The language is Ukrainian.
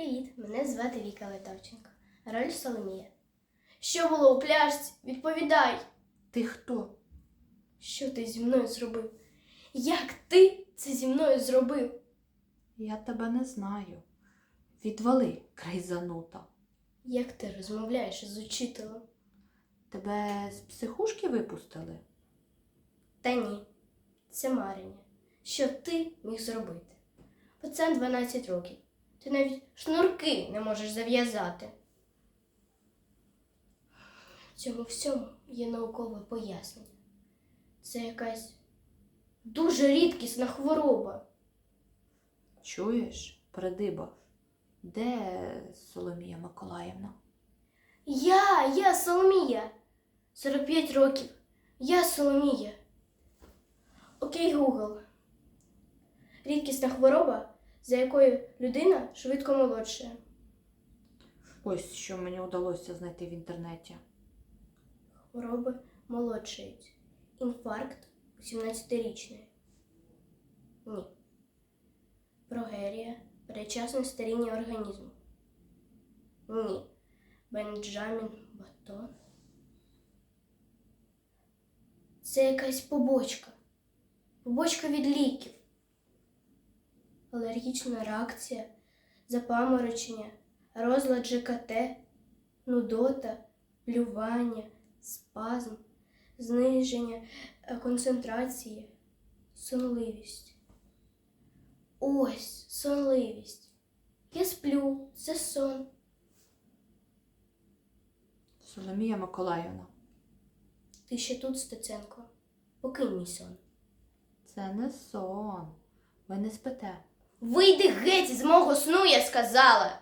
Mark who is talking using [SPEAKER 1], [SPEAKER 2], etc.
[SPEAKER 1] Привіт, мене звати Віка Литовченко. Роль Соломія. Що було у пляшці? Відповідай,
[SPEAKER 2] Ти хто?
[SPEAKER 1] що ти зі мною зробив? Як ти це зі мною зробив?
[SPEAKER 2] Я тебе не знаю. Відвали, крайзанута.
[SPEAKER 1] Як ти розмовляєш із учителем?
[SPEAKER 2] Тебе з психушки випустили?
[SPEAKER 1] Та ні, це марення. Що ти міг зробити? Пацан 12 років. Ти навіть шнурки не можеш зав'язати. Цьому всьому є наукове пояснення. Це якась дуже рідкісна хвороба.
[SPEAKER 2] Чуєш, придиба? Де Соломія Миколаївна?
[SPEAKER 1] Я, я Соломія. 45 років. Я Соломія. Окей, Google. Рідкісна хвороба, за якою людина швидко молодшає.
[SPEAKER 2] Ось що мені вдалося знайти в інтернеті.
[SPEAKER 1] Хвороби молодшають. Інфаркт у 17-річної. Ні. Прогерія. Передчасне старіння організму. Ні. Бенджамін Батон. Це якась побочка. Побочка від ліків. Алергічна реакція, запаморочення, розлад ЖКТ, нудота, плювання, спазм, зниження е, концентрації, сонливість. Ось сонливість. Я сплю, це сон.
[SPEAKER 2] Соломія Миколаївна.
[SPEAKER 1] Ти ще тут, Стеценко. Покинь мій сон.
[SPEAKER 2] Це не сон. Ви не спите.
[SPEAKER 1] Вийди геть з мого сну, я сказала.